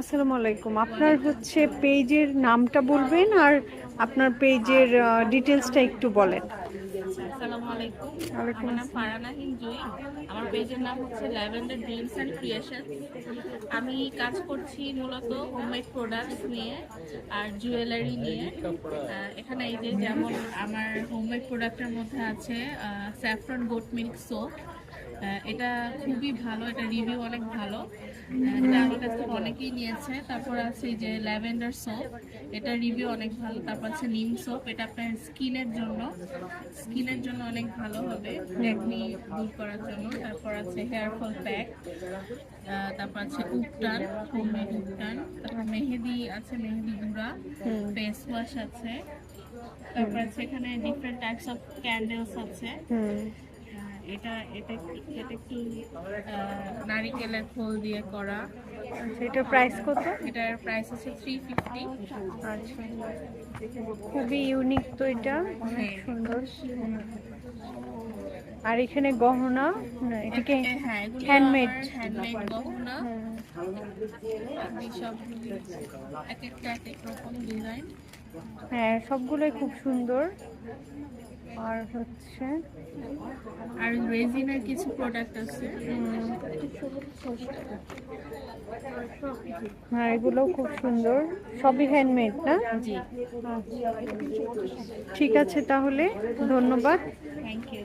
আসসালামু আলাইকুম। আপনার হচ্ছে পেজের নামটা বলবেন আর আপনার পেজের ডিটেলসটা একটু বলেন। আসসালামু আলাইকুম। আমার নাম ফারানা হিঞ্জুই। আমার পেজের নাম হচ্ছে ল্যাভেন্ডার ড্রিমস অ্যান্ড ক্রিয়েশন আমি কাজ করছি মূলত হোমমেড প্রোডাক্টস নিয়ে আর জুয়েলারি নিয়ে। এখানে এই যে যেমন আমার হোমমেড প্রোডাক্টের মধ্যে আছে স্যাফরন গোট মিল্ক সোপ এটা খুবই ভালো এটা রিভিউ অনেক ভালো। এটা আমার কাছ থেকে অনেকেই নিয়েছে। তারপর আছে যে ল্যাভেন্ডার সোপ এটা রিভিউ অনেক ভালো। তারপর আছে নিম সোপ এটা আপনার স্কিনের জন্য স্কিনের জন্য অনেক ভালো হবে ট্যাকনি দূর করার জন্য। তারপর আছে হেয়ার ফল প্যাক তারপর আছে উপটান হোমমেড উপটান। তারপর মেহেদি আছে মেহেদি গুঁড়া ফেস ওয়াশ আছে। তারপর আছে এখানে ডিফারেন্ট টাইপস অফ ক্যান্ডেলস আছে। এটা এটা এটা একটু নারিকেলের খোল দিয়ে করা? এটার প্রাইস কত? এটার প্রাইস আছে থ্রি ফিফটি আচ্ছা। খুবই ইউনিক তো এটা। অনেক সুন্দর। আর এখানে গহনা? এটাকে হ্যাঁ handmade। হ্যান্ডমেড গহনা। সব এক একটা এক এক রকম ডিজাইন হ্যাঁ সবগুলোই খুব সুন্দর। আর হচ্ছে আর রেজিনের কিছু প্রোডাক্ট আছে। হ্যাঁ এগুলো খুব সুন্দর। সবই হ্যান্ডমেড না? জি। ঠিক আছে তাহলে ধন্যবাদ। Thank you